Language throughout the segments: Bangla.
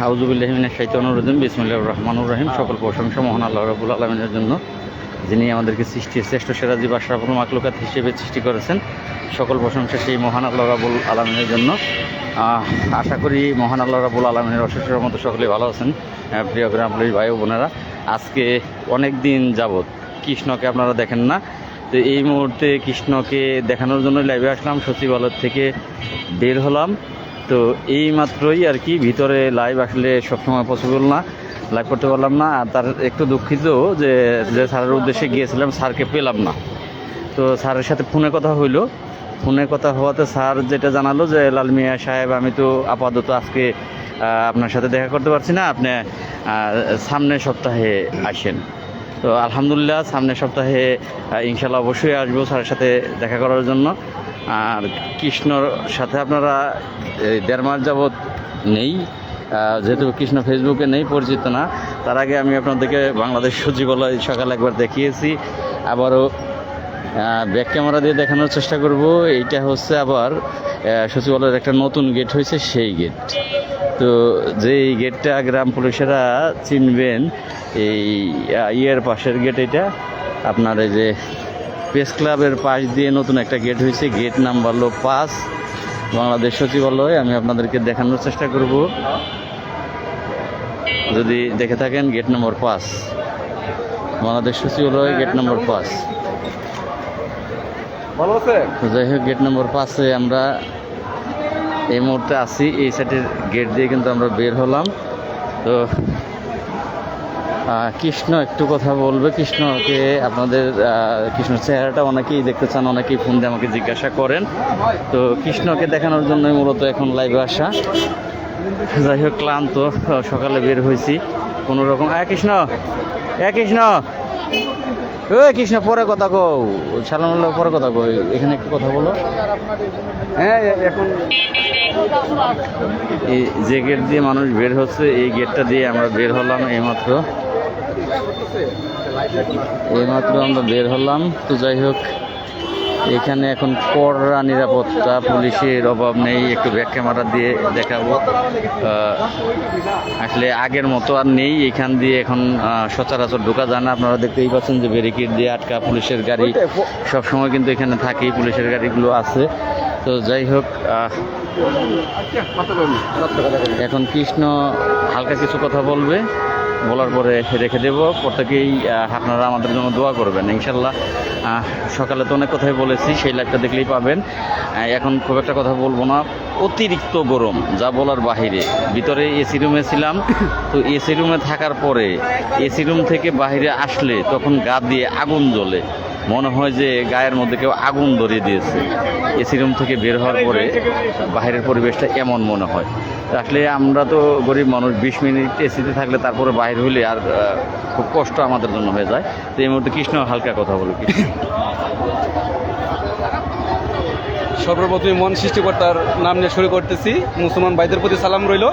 হাউজুবিল্লাহমিনের শাইতানুর রহিম বিসমুল্লাহ রহমানুর রহিম। সকল প্রশংসা মহান আল্লাহ রবুল আলমিনের জন্য, যিনি আমাদেরকে সৃষ্টির শ্রেষ্ঠ সেরাজীব আশরাফুল মাকলুকাত হিসেবে সৃষ্টি করেছেন। সকল প্রশংসা সেই মহান আল্লাহ রাবুল আলমিনের জন্য। আশা করি মহান আল্লাহ রাবুল আলমিনের অশেষের মতো সকলেই ভালো আছেন প্রিয় গ্রামপুলির ভাই বোনেরা। আজকে অনেক দিন যাবৎ কৃষ্ণকে আপনারা দেখেন না। তো এই মুহূর্তে কৃষ্ণকে দেখানোর জন্য লাইভে আসলাম। সচিবালয় থেকে বের হলাম। তো এই মাত্রই আর কি ভিতরে লাইভ আসলে সবসময় পসিবল না লাইভ করতে পারলাম না। আর তার একটু দুঃখিত যে যে স্যারের উদ্দেশ্যে গিয়েছিলাম স্যারকে পেলাম না। তো স্যারের সাথে ফোনে কথা হইল। ফোনে কথা হওয়াতে স্যার যেটা জানালো যে লাল মিয়া সাহেব আমি তো আপাতত আজকে আপনার সাথে দেখা করতে পারছি না। আপনি আহ, সামনের সপ্তাহে আসেন। তো আলহামদুলিল্লাহ সামনের সপ্তাহে ইনশাল্লাহ অবশ্যই আসব স্যারের সাথে দেখা করার জন্য। আর কৃষ্ণর সাথে আপনারা এই দেড় মাস যাবৎ নেই। যেহেতু কৃষ্ণ ফেসবুকে নেই, পরিচিত না, তার আগে আমি আপনাদেরকে বাংলাদেশ সচিবালয় সকালে একবার দেখিয়েছি। আবারও ব্যাক ক্যামেরা দিয়ে দেখানোর চেষ্টা করব। এইটা হচ্ছে আবার সচিবালয়ের একটা নতুন গেট হয়েছে, সেই গেট তো যে এই গেটটা গ্রাম পুলিশেরা চিনবেন, এই ইয়ের পাশের গেট এটা। আপনার এই যে প্রেস ক্লাবের পাশ দিয়ে নতুন একটা গেট হয়েছে গেট নাম্বার হলো পাঁচ। বাংলাদেশ সচিবালয় আমি আপনাদেরকে দেখানোর চেষ্টা করব। যদি দেখে থাকেন গেট নম্বর পাঁচ। বাংলাদেশ সচিবালয় গেট নম্বর পাঁচ। ভালো আছে যাই হোক গেট নম্বর পাঁচে আমরা এই মুহূর্তে আছি। এই সাইডের গেট দিয়ে কিন্তু আমরা বের হলাম। তো কৃষ্ণ একটু কথা বলবে। কৃষ্ণকে আপনাদের আহ, কৃষ্ণর চেহারাটা অনেকেই দেখতে চান অনেকেই ফোন দিয়ে আমাকে জিজ্ঞাসা করেন। তো কৃষ্ণকে দেখানোর জন্যই মূলত এখন লাইভে আসা। যাই হোক ক্লান্ত সকালে বের হয়েছি। কোনো রকম হ্যাঁ কৃষ্ণ! হ্যাঁ কৃষ্ণ! ও কৃষ্ণ পরে কথা কও। সালাম আল্লাহ পরে কথা কই এখানে একটু কথা বলো। হ্যাঁ এখন এই যে গেট দিয়ে মানুষ বের হচ্ছে এই গেটটা দিয়ে আমরা বের হলাম এইমাত্র। এইমাত্র আমরা বের হলাম। তো যাই হোক, এখানে এখন কড়া নিরাপত্তা, পুলিশের অভাব নেই, একটু ব্যাক ক্যামেরা দিয়ে দেখাবো। আসলে আগের মতো আর নেই, এখান দিয়ে এখন সচরাচর ঢোকা যায় না। আপনারা দেখতেই পাচ্ছেন যে ব্যারিকেড দিয়ে আটকা পুলিশের গাড়ি সব সময় কিন্তু এখানে থাকেই, পুলিশের গাড়িগুলো আছে। তো যাই হোক এখন কৃষ্ণ হালকা কিছু কথা বলবে। বলার পরে রেখে দেব। প্রত্যেকেই আপনারা আমাদের জন্য দোয়া করবেন, ইনশাল্লাহ। সকালে তো অনেক কথাই বলেছি, সেই লাইভটা দেখলেই পাবেন। এখন খুব একটা কথা বলব না। অতিরিক্ত গরম, যা বলার বাহিরে। ভিতরে এসি রুমে ছিলাম, তো এসি রুমে থাকার পরে এসি রুম থেকে বাইরে আসলে তখন গা দিয়ে আগুন জ্বলে। মনে হয় যে গায়ের মধ্যে কেউ আগুন ধরিয়ে দিয়েছে। এসি রুম থেকে বের হওয়ার পরে বাইরের পরিবেশটা এমন মনে হয়। আসলে আমরা তো গরিব মানুষ, বিশ মিনিট এসিতে থাকলে তারপরে বাইরে হলে আর খুব কষ্ট আমাদের জন্য হয়ে যায়। তো এই মুহূর্তে কৃষ্ণ হালকা কথা বলো, কৃষ্ণ। সর্বপ্রথমে মন সৃষ্টিকর্তার নাম নিয়ে শুরু করতেছি। মুসলমান বাইদের প্রতি সালাম রইল,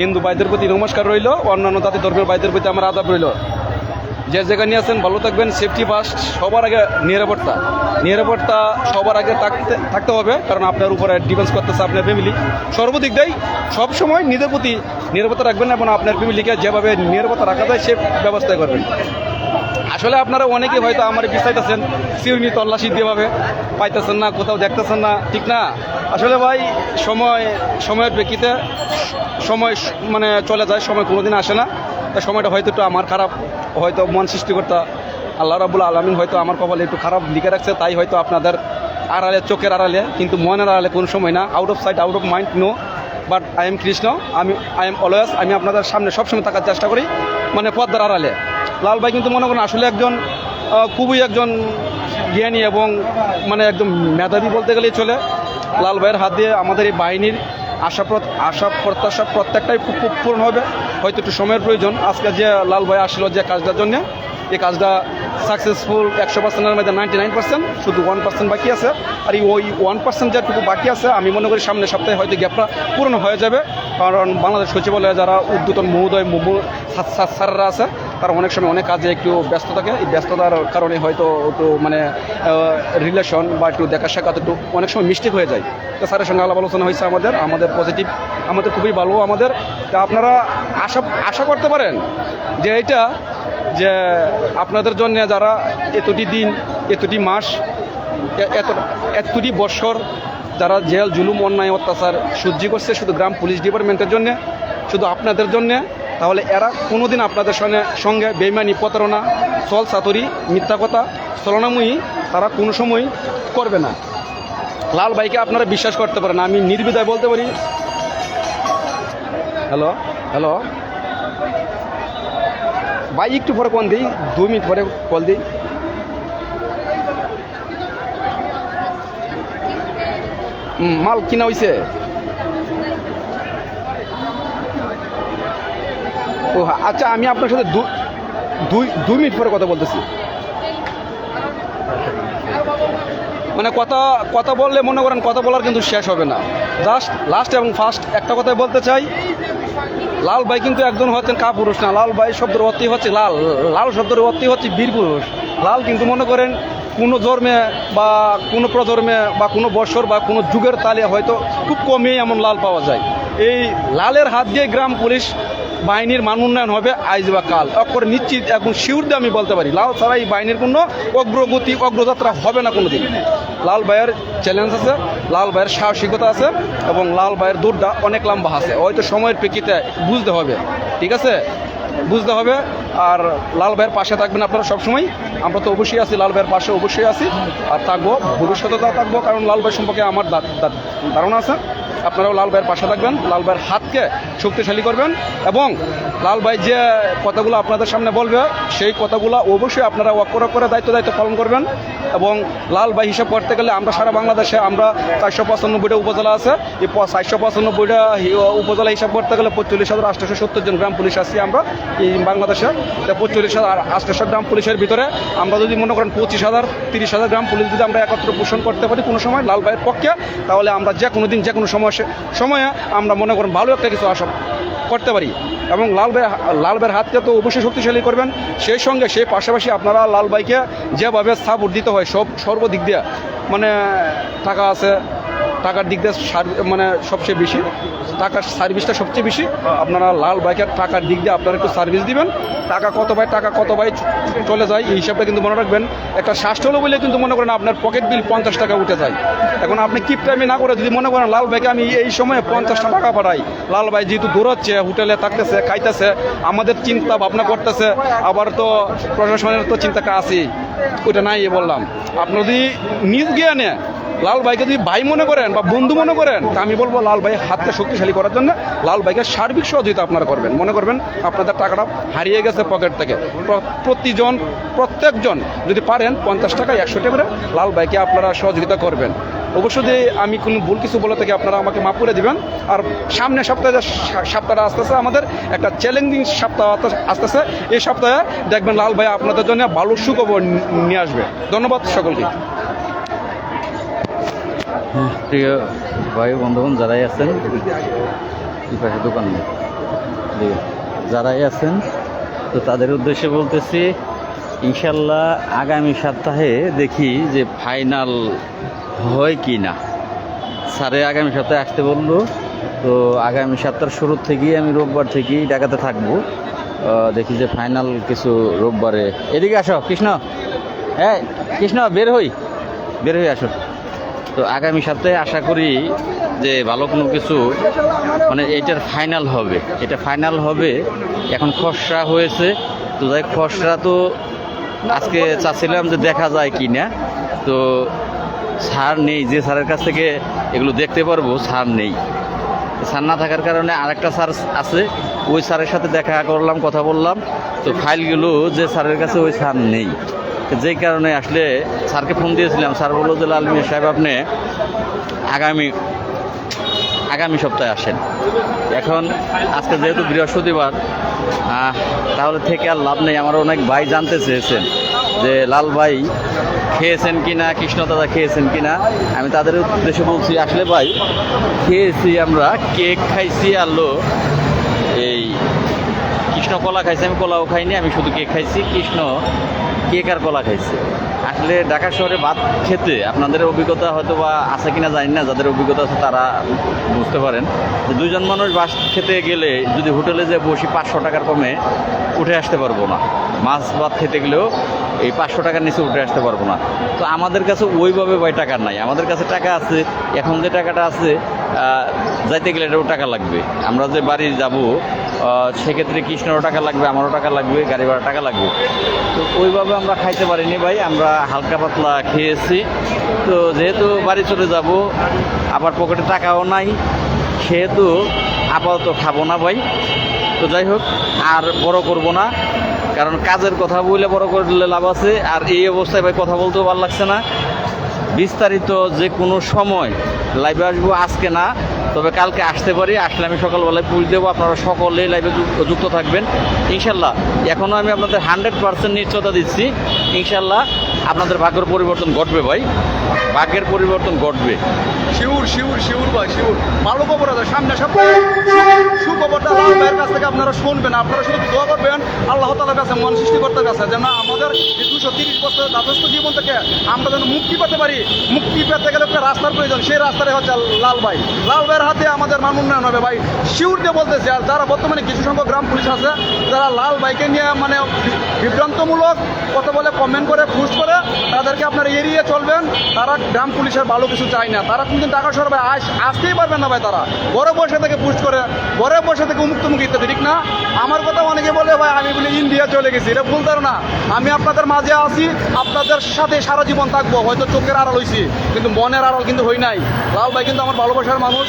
হিন্দু বাইদের প্রতি নমস্কার রইল, অন্যান্য জাতি ধর্মের বাইদের প্রতি আমার আদাব রইল। যে নিয়ে আছেন, ভালো থাকবেন সেফটি ফার্স্ট সবার আগে নিরাপত্তা। নিরাপত্তা সবার আগে থাকতে থাকতে হবে, কারণ আপনার উপরে ডিপেন্স করতেছে আপনার ফ্যামিলি সর্বদিক দেয় সবসময় নিজের প্রতি নিরাপত্তা রাখবেন এবং আপনার ফ্যামিলিকে যেভাবে নিরাপত্তা রাখা যায়, সে ব্যবস্থা করবেন। আসলে আপনারা অনেকে হয়তো আমার বিচাইতেছেন সিউনি তল্লাশি দিয়েভাবে পাইতেছেন না, কোথাও দেখতেছেন না, ঠিক না? আসলে ভাই, সময়, সময়ের প্রেক্ষিতে সময় মানে চলে যায়, সময় কোনোদিন আসে না। তাই সময়টা হয়তো একটু আমার খারাপ। হয়তো মন সৃষ্টিকর্তা আল্লাহ রাবুল আলমিন হয়তো আমার কপালে একটু খারাপ লিখে রাখছে, তাই হয়তো আপনাদের আড়ালে, চোখের আড়ালে, কিন্তু মনের আড়ালে কোনো সময় না। Out of sight out of mind no but I am Krishna আমি আই এম অলওয়েজ আমি আপনাদের সামনে সবসময় থাকার চেষ্টা করি মানে পদ্মার আড়ালে। লাল ভাই কিন্তু মনে করেন আসলে একজন খুবই একজন জ্ঞানী এবং মানে একদম মেধাবী বলতে গেলেই চলে। লাল ভাইয়ের হাত দিয়ে আমাদের এই বাহিনীর আশা আশা প্রত্যাশা প্রত্যেকটাই পূরণ হবে। হয়তো একটু সময়ের প্রয়োজন। আজকে যে লাল ভাই আসলো যে কাজটার জন্য, এই কাজটা সাকসেসফুল একশো পার্সেন্টের মধ্যে নাইনটি নাইন পার্সেন্ট শুধু ওয়ান পার্সেন্ট বাকি আছে। আর এই ওই ওয়ান পার্সেন্ট যেটুকু বাকি আছে, আমি মনে করি সামনের সপ্তাহে হয়তো গ্যাপটা পূরণ হয়ে যাবে। কারণ বাংলাদেশ সচিবালয়ে যারা উদ্যতন মহোদয় মুমু স্যাররা আছে তারা অনেক সময় অনেক কাজে একটু ব্যস্ত থাকে। এই ব্যস্ততার কারণে হয়তো একটু মানে রিলেশন বা একটু দেখা সাক্ষাৎ একটু অনেক সময় মিস্টেক হয়ে যায়। তো স্যারের সঙ্গে আলাপ আলোচনা হয়েছে আমাদের আমাদের পজিটিভ আমাদের খুবই ভালো, আমাদের। তা আপনারা আশা আশা করতে পারেন যে এটা যে আপনাদের জন্য যারা এতটি দিন, এতটি মাস এত, এতটি বৎসর যারা জেল, জুলুম, অন্যায়, অত্যাচার সহ্য করছে শুধু গ্রাম পুলিশ ডিপার্টমেন্টের জন্য, শুধু আপনাদের জন্য তাহলে এরা কোনোদিন আপনাদের সঙ্গে সঙ্গে বেইমানি, প্রতারণা, চল চাতুরি, মিথ্যা কথা চলনাময়ী তারা কোনো সময় করবে না। লাল ভাইকে আপনারা বিশ্বাস করতে পারেন, আমি নির্বিধায় বলতে পারি। Hello hello. ভাই, একটু পরে কল দিই, দু মিনিট পরে কল দিই। মাল কিনা হয়েছে ও আচ্ছা আমি আপনার সাথে দুই দুই মিনিট পরে কথা বলতেছি। মানে কথা কথা বললে মনে করেন কথা বলার কিন্তু শেষ হবে না। জাস্ট লাস্ট এবং ফার্স্ট একটা কথাই বলতে চাই। লাল ভাই কিন্তু একজন হচ্ছেন কাপুরুষ না। লাল ভাই শব্দের অর্থই হচ্ছে লাল। লাল শব্দের অর্থই হচ্ছে বীর পুরুষ লাল কিন্তু মনে করেন কোনো ধর্মে বা কোনো প্রজন্মে বা কোনো বছর বা কোনো যুগের তালে হয়তো খুব কমই এমন লাল পাওয়া যায়। এই লালের হাত দিয়ে গ্রাম পুলিশ বাহিনীর মান উন্নয়ন হবে আইজ বা কাল। অক্ষর নিশ্চিত এখন শিউর আমি বলতে পারি, লাল ছাড়া এই বাহিনীর কোনো অগ্রগতি, অগ্রযাত্রা হবে না কোনো দিন লাল ভাইয়ের চ্যালেঞ্জ আছে, লাল ভাইয়ের সাহসিকতা আছে এবং লাল ভাইয়ের দৌড়টা অনেক লম্বা আছে। হয়তো সময়ের প্রেক্ষিতে বুঝতে হবে, ঠিক আছে? বুঝতে হবে, আর লাল ভাইয়ের পাশে থাকবেন আপনারা সবসময়। আমরা তো অবশ্যই আছি, লাল ভাইয়ের পাশে অবশ্যই আছি, আর থাকব, ভবিষ্যতে থাকব, কারণ লাল ভাই সম্পর্কে আমার ধারণা আছে। আপনারাও লাল ভাইয়ের পাশে থাকবেন লাল ভাইয়ের হাতকে শক্তিশালী করবেন এবং লাল ভাই যে কথাগুলো আপনাদের সামনে বলবে, সেই কথাগুলো অবশ্যই আপনারা অক্ষর করে দায়িত্ব দায়িত্ব পালন করবেন এবং লাল ভাই হিসাব করতে গেলে আমরা সারা বাংলাদেশে আমরা চারশো পঁচানব্বইটা উপজেলা আছে। এই চারশো পঁচানব্বইটা উপজেলা হিসাব করতে গেলে পঁয়তাল্লিশ হাজার আটশোশো সত্তর জন গ্রাম পুলিশ আছি আমরা এই বাংলাদেশে। পঁয়তাল্লিশ হাজার আটশোশো গ্রাম পুলিশের ভিতরে আমরা যদি মনে করেন পঁচিশ হাজার, তিরিশ হাজার গ্রাম পুলিশ যদি আমরা একত্র পোষণ করতে পারি কোনো সময় লাল ভাইয়ের পক্ষে, তাহলে আমরা যে কোনো দিন যে কোনো সময় সময়ে আমরা মনে করেন ভালো একটা কিছু আশা করতে পারি। এবং লাল ভাই, লাল ভাইয়ের হাতকে তো অবশ্যই শক্তিশালী করবেন। সেই সঙ্গে সেই পাশাপাশি আপনারা লাল ভাইকে যেভাবে সাপোর্ট দিতে হয়, সব সর্বদিক দিয়ে মানে টাকা আছে টাকার দিক দিয়ে মানে সবচেয়ে বেশি। টাকার সার্ভিসটা সবচেয়ে বেশি। আপনারা লাল বাইকের টাকার দিক দিয়ে আপনারা একটু সার্ভিস দিবেন। টাকা কত ভাই, টাকা কত ভাই চলে যায়, এই হিসাবটা কিন্তু মনে রাখবেন। একটা শ্বাস হলো বলে কিন্তু মনে করেন আপনার পকেট বিল পঞ্চাশ টাকা উঠে যায়। এখন আপনি কিপ টাইমে না করে যদি মনে করেন লাল ভাইকে আমি এই সময়ে পঞ্চাশটা টাকা পাঠাই, লাল ভাই যেহেতু দৌড়াচ্ছে, হোটেলে থাকতেছে, খাইতেছে, আমাদের চিন্তা ভাবনা করতেছে, আবার তো প্রশাসনের তো চিন্তাটা আছেই। ওইটা নাই বললাম। আপনি যদি নিজ জ্ঞানে লাল ভাইকে যদি ভাই মনে করেন বা বন্ধু মনে করেন, তা আমি বলব লাল ভাই হাতকে শক্তিশালী করার জন্য লাল ভাইকে সার্বিক সহযোগিতা আপনারা করবেন। মনে করবেন আপনাদের টাকাটা হারিয়ে গেছে পকেট থেকে। প্রতিজন, প্রত্যেকজন যদি পারেন পঞ্চাশ টাকা একশো টাকা করে লাল ভাইকে আপনারা সহযোগিতা করবেন। অবশ্যই আমি কোনো ভুল কিছু বলে থাকি আপনারা আমাকে মাফ করে দিবেন। আর সামনে সপ্তাহে সপ্তাহটা আসতেছে, আমাদের একটা চ্যালেঞ্জিং সপ্তাহ আসতে- আসতেছে। এই সপ্তাহে দেখবেন লাল ভাই আপনাদের জন্য ভালো সুখবর নিয়ে আসবে। ধন্যবাদ সকলকে। প্রিয় ভাই বন্ধুগণ, যারাই আছেন, এই পাশে দোকান যারাই আছেন, তো তাদের উদ্দেশ্যে বলতেছি ইনশাল্লাহ আগামী সপ্তাহে দেখি যে ফাইনাল হয় কি না। স্যারে আগামী সপ্তাহে আসতে বলল, তো আগামী সপ্তাহের শুরুর থেকেই আমি রোববার থেকেই ঢাকাতে থাকব। দেখি যে ফাইনাল কিছু রোববারে। এদিকে আসো, কৃষ্ণ। হ্যাঁ কৃষ্ণ, বের হই। বের হই, আসো। তো আগামী সপ্তাহে আশা করি যে ভালো কোনো কিছু মানে এটার ফাইনাল হবে। এটা ফাইনাল হবে, এখন খসড়া হয়েছে। তো যাই খসড়া তো আজকে চাচ্ছিলাম যে দেখা যায় কি না তো সার নেই, যে স্যারের কাছ থেকে এগুলো দেখতে পারব সার নেই। সার না থাকার কারণে আরেকটা স্যার আছে, ওই স্যারের সাথে দেখা করলাম, কথা বললাম। তো ফাইলগুলো যে স্যারের কাছে, ওই সার নেই। যেই কারণে আসলে স্যারকে ফোন দিয়েছিলাম, স্যার বলল যে লাল মিয়া সাহেব, আপনি আগামী আগামী সপ্তাহে আসেন। এখন আজকে যেহেতু বৃহস্পতিবার তাহলে থেকে আর লাভ নেই। আমার অনেক ভাই জানতে চেয়েছেন যে, লাল ভাই, খেয়েছেন কি না? কৃষ্ণ দাদা খেয়েছেন কি না? আমি তাদের উদ্দেশ্যে বলছি, আসলে ভাই, খেয়েছি আমরা, কেক খাইছি আলো এই কৃষ্ণ কলা খাইছে। আমি কলাও খাইনি, আমি শুধু কেক খাইছি। কৃষ্ণ কেক আর কলা খাইছে? আসলে ঢাকা শহরে ভাত খেতে আপনাদের অভিজ্ঞতা হয়তো বা আছে কিনা জানি না, যাদের অভিজ্ঞতা আছে তারা বুঝতে পারেন। যে দুইজন মানুষ ভাত খেতে গেলে যদি হোটেলে যে বসি পাঁচশো টাকার কমে উঠে আসতে পারব না। মাছ ভাত খেতে গেলেও এই পাঁচশো টাকার নিচে উঠে আসতে পারব না। তো আমাদের কাছে ওইভাবে ভাই টাকা নাই। আমাদের কাছে টাকা আছে। এখন যে টাকাটা আছে যাইতে গেলে এটাও টাকা লাগবে। আমরা যে বাড়ি যাব সেক্ষেত্রে কৃষ্ণেরও টাকা লাগবে, আমারও টাকা লাগবে, গাড়ি ভাড়া টাকা লাগবে। তো ওইভাবে আমরা খাইতে পারিনি ভাই। আমরা হালকা পাতলা খেয়েছি। তো যেহেতু বাড়ি চলে যাব, আবার পকেটে টাকাও নাই, সেহেতু আপাতত খাব না ভাই। তো যাই হোক, আর বড় করব না। কারণ কাজের কথা বলে বড় করলে লাভ আছে, আর এই অবস্থায় ভাই কথা বলতেও ভালো লাগছে না। বিস্তারিত যে কোনো সময় লাইভে আসব, আজকে না তবে কালকে আসতে পারি, আসলে আমি সকালবেলায় পুল দেবো, আপনারা সকলে লাইভে যুক্ত থাকবেন। ইনশাল্লাহ এখনও আমি আপনাদের হান্ড্রেড পার্সেন্ট নিশ্চয়তা দিচ্ছি। ইনশাল্লাহ, আপনাদের ভাগ্যের পরিবর্তন ঘটবে ভাই। ভাগ্যের পরিবর্তন ঘটবে। শিউর শিউর শিউর ভাই, শিউর। ভালো খবর আছে, সামনে সব সুখবরটা লাল ভাইয়ের কাছ থেকে আপনারা শুনবেন, আপনারা শুধু দোয়া করবেন, আল্লাহ তালার কাছে মন সৃষ্টিকর্তার কাছে যেন আমাদের এই দুশো তিরিশ বছরের দাদস্ত জীবন থেকে আমরা যেন মুক্তি পেতে পারি। মুক্তি পেতে গেলে একটা রাস্তার প্রয়োজন, সেই রাস্তাটাই হচ্ছে লাল ভাই। লাল ভাইয়ের হাতে আমাদের মান উন্নয়ন হবে। ভাই শিউর বলতেছে, আর যারা বর্তমানে কিছু সংখ্যক গ্রাম পুলিশ আছে, যারা লাল বাইকে নিয়ে মানে বিভ্রান্তমূলক কথা বলে কমেন্ট করে ফুস করে, তাদেরকে আপনারা এড়িয়ে চলবেন। তারা গ্রাম পুলিশের ভালো কিছু চায় না। তারা কিন্তু টাকা সরবে, আস আসতেই পারবেন না ভাই তারা। বড় বসে থেকে পুষ্ট করে, বড় বসে থেকে মুক্তমুখী ইত্যাদি, ঠিক না? আমার কথা অনেকে বলে, ভাই, আমি বলি ইন্ডিয়া চলে গেছি। এটা ভুল না আমি আপনাদের মাঝে আছি, আপনাদের সাথে সারা জীবন থাকব। হয়তো চোখের আড়াল হয়েছি কিন্তু মনের আড়াল কিন্তু হই নাই। লাল ভাই কিন্তু আমার ভালোবাসার মানুষ।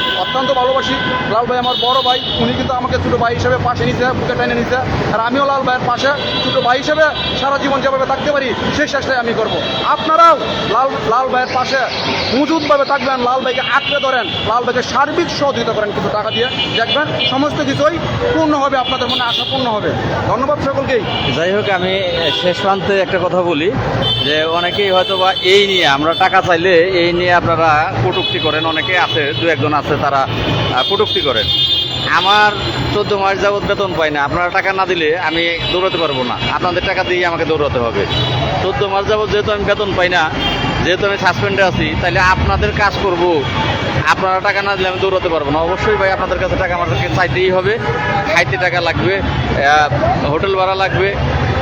অত্যন্ত ভালোবাসি। লাল ভাই আমার বড় ভাই, উনি কিন্তু আমাকে ছোটো ভাই হিসেবে পাশে নিছে, বুকে টেনে নিছে। আর আমিও লাল ভাইয়ের পাশে ছোটো ভাই হিসেবে সারা জীবন যেভাবে থাকতে পারি, সেই চেষ্টাই আমি করব। আপনারাও লাল লাল ভাইয়ের পাশে মজুদভাবে থাকবেন, লাল ভাইকে আঁকড়ে ধরেন, লাল ভাইকে সার্বিক সহযোগিতা করেন কিছু টাকা দিয়ে। দেখবেন সমস্ত কিছুই পূর্ণ হবে, আপনাদের মনে আশা পূর্ণ হবে। ধন্যবাদ সকলকেই যাই হোক, আমি শেষ প্রান্তে একটা কথা বলি, যে অনেকেই হয়তো বা এই নিয়ে, আমরা টাকা চাইলে এই নিয়ে আপনারা কটুক্তি করেন, অনেকে আছে, দু একজন আছে, তারা আহ, কটুক্তি করেন? আমার চোদ্দ মাস যাবৎ বেতন পাই না। আপনারা টাকা না দিলে আমি দৌড়াতে পারব না। আপনাদের টাকা দিয়ে আমাকে দৌড়াতে হবে। চোদ্দ মাস যাবৎ যেহেতু আমি বেতন পাই না যেহেতু আমি সাসপেন্ডে আছি তাহলে আপনাদের কাজ করব। আপনারা টাকা না দিলে আমি দৌড়াতে পারব না। অবশ্যই ভাই আপনাদের কাছে টাকা আমাদেরকে চাইতেই হবে। খাইতে টাকা লাগবে হোটেল ভাড়া লাগবে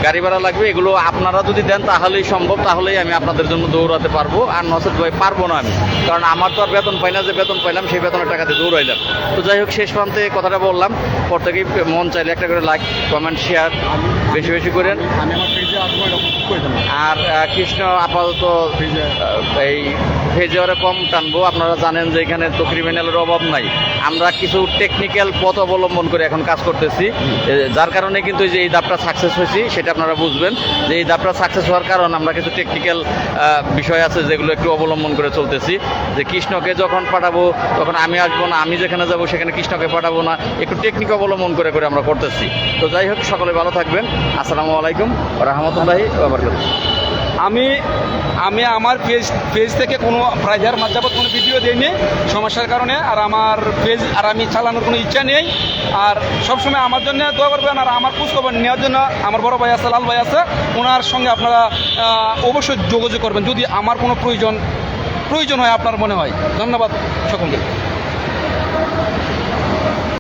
গাড়ি ভাড়া লাগবে এগুলো আপনারা যদি দেন তাহলেই সম্ভব তাহলেই আমি আপনাদের জন্য দৌড়াতে পারব। আর নচেত ভাই পারব না আমি কারণ আমার তো আর বেতন পাই না যে বেতন পাইলাম সেই বেতনের টাকাতে দৌড়াইলাম। তো যাই হোক শেষ প্রান্তে কথাটা বললাম প্রত্যেকেই মন চাইলে একটা করে লাইক কমেন্ট শেয়ার বেশি বেশি করেন। আর কৃষ্ণ আপাতত এই ফেজরে কম টানবো। আপনারা জানেন যে এখানে তো ক্রিমিনালের অভাব নাই। আমরা কিছু টেকনিক্যাল পথ অবলম্বন করে এখন কাজ করতেছি। যার কারণে কিন্তু যে এই দাপটা সাকসেস হয়েছি, সেটা আপনারা বুঝবেন। যে এই দাপটা সাকসেস হওয়ার কারণ আমরা কিছু টেকনিক্যাল বিষয় আছে যেগুলো একটু অবলম্বন করে চলতেছি। যে কৃষ্ণকে যখন পাঠাবো, তখন আমি আসব না, আমি যেখানে যাব সেখানে কৃষ্ণকে পাঠাবো না। একটু টেকনিক অবলম্বন করে করে আমরা করতেছি। তো যাই হোক, সকলে ভালো থাকবেন। আসসালামু আলাইকুম রহমতুল্লাহি আমি আমি আমার পেজ পেজ থেকে কোনো প্রাইজার মাঝাবত কোনো ভিডিও দিইনি, সমস্যার কারণে, আর আমার পেজ আর আমি চালানোর কোনো ইচ্ছা নেই। আর সবসময় আমার জন্য দোয়া করবেন, আর আমার খোঁজখবর নেওয়ার জন্য আমার বড় ভাই আছে, লাল ভাই আছে, ওনার সঙ্গে আপনারা অবশ্যই যোগাযোগ করবেন, যদি আমার কোনো প্রয়োজন প্রয়োজন হয় আপনার মনে হয়। ধন্যবাদ সকলকে।